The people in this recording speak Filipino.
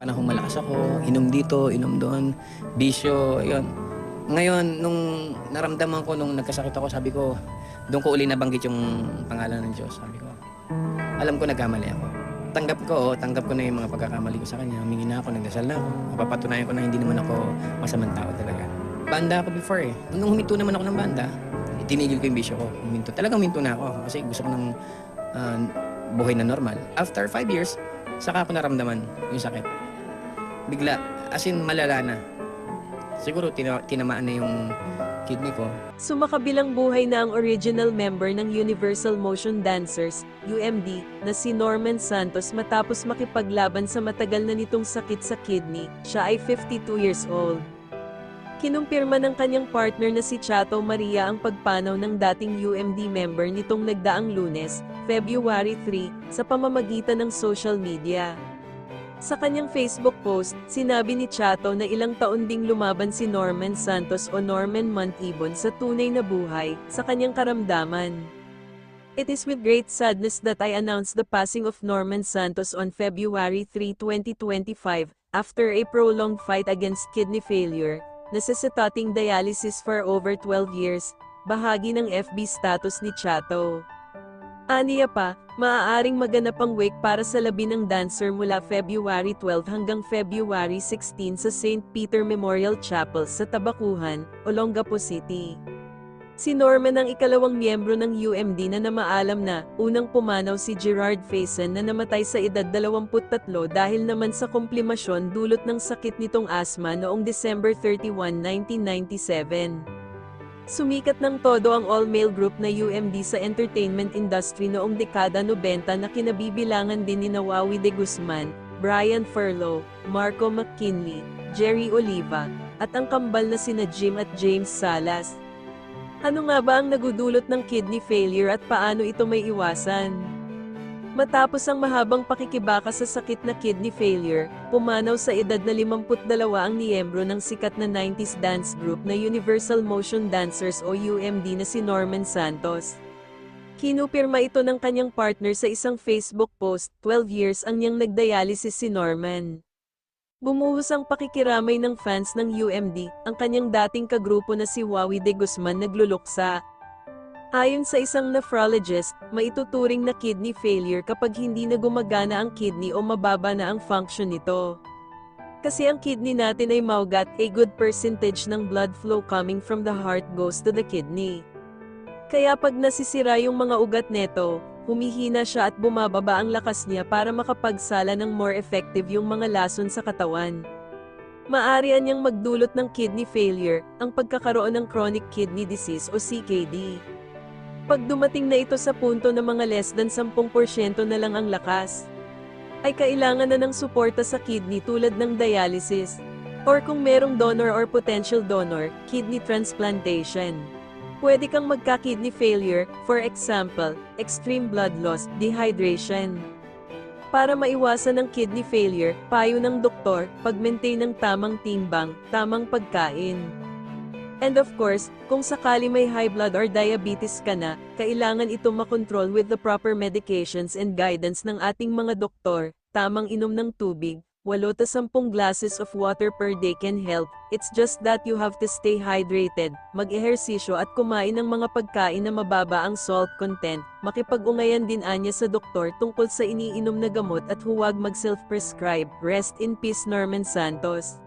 Panahong malakas ako, inom dito, inom doon, bisyo, yun. Ngayon, nung naramdaman ko, nung nagkasakit ako, sabi ko, doon ko uli nabanggit yung pangalan ng Diyos. Sabi ko, alam ko nagkamali ako. Tanggap ko, oh, tanggap ko na yung mga pagkakamali ko sa kanya. Humingi na ako, nagdasal na ako. Mapapatunayan ko na hindi naman ako masamang tao talaga. Banda ako before eh. Nung huminto naman ako ng banda, tinigil ko yung bisyo ko. Huminto. Talagang huminto na ako kasi gusto ko ng ah, buhay na normal. After five years, saka ako naramdaman yung sakit. Bigla, as in malala na. Siguro tina- tinamaan na yung kidney ko. Sumakabilang buhay na ang original member ng Universal Motion Dancers, UMD, na si Norman Santos matapos makipaglaban sa matagal na nitong sakit sa kidney, siya ay 52 years old. Kinumpirma ng kanyang partner na si Chato Maria ang pagpanaw ng dating UMD member nitong nagdaang lunes, February 3, sa pamamagitan ng social media. Sa kanyang Facebook post, sinabi ni Chato na ilang taon ding lumaban si Norman Santos o Norman Montibon sa tunay na buhay, sa kanyang karamdaman. It is with great sadness that I announce the passing of Norman Santos on February 3, 2025, after a prolonged fight against kidney failure, necessitating dialysis for over 12 years, bahagi ng FB status ni Chato. Aniya pa, maaaring maganap ang wake para sa labi ng dancer mula February 12 hanggang February 16 sa St. Peter Memorial Chapel sa Tabakuhan, Olongapo City. Si Norman ang ikalawang miyembro ng UMD na namaalam na, unang pumanaw si Gerard Faison na namatay sa edad 23 dahil naman sa komplimasyon dulot ng sakit nitong asma noong December 31, 1997. Sumikat ng todo ang all-male group na UMD sa entertainment industry noong dekada 90 na kinabibilangan din ni Nawawi de Guzman, Brian Furlow, Marco McKinley, Jerry Oliva, at ang kambal na sina Jim at James Salas. Ano nga ba ang nagudulot ng kidney failure at paano ito may iwasan? Matapos ang mahabang pakikibaka sa sakit na kidney failure, pumanaw sa edad na 52 ang niyembro ng sikat na 90s dance group na Universal Motion Dancers o UMD na si Norman Santos. Kinupirma ito ng kanyang partner sa isang Facebook post, 12 years ang niyang nagdialysis si Norman. Bumuhos ang pakikiramay ng fans ng UMD, ang kanyang dating kagrupo na si Wawi de Guzman nagluluksa. Ayon sa isang nephrologist, maituturing na kidney failure kapag hindi na gumagana ang kidney o mababa na ang function nito. Kasi ang kidney natin ay maugat, a good percentage ng blood flow coming from the heart goes to the kidney. Kaya pag nasisira yung mga ugat neto, humihina siya at bumababa ang lakas niya para makapagsala ng more effective yung mga lason sa katawan. Maari niyang magdulot ng kidney failure, ang pagkakaroon ng chronic kidney disease o CKD. Pag dumating na ito sa punto na mga less than 10% na lang ang lakas, ay kailangan na ng suporta sa kidney tulad ng dialysis, or kung merong donor or potential donor, kidney transplantation. Pwede kang magka-kidney failure, for example, extreme blood loss, dehydration. Para maiwasan ang kidney failure, payo ng doktor, pag-maintain ng tamang timbang, tamang pagkain. And of course, kung sakali may high blood or diabetes ka na, kailangan ito makontrol with the proper medications and guidance ng ating mga doktor, tamang inom ng tubig, 8 ta 10 glasses of water per day can help, it's just that you have to stay hydrated, mag-ehersisyo at kumain ng mga pagkain na mababa ang salt content, makipag-ungayan din anya sa doktor tungkol sa iniinom na gamot at huwag mag-self-prescribe, rest in peace Norman Santos.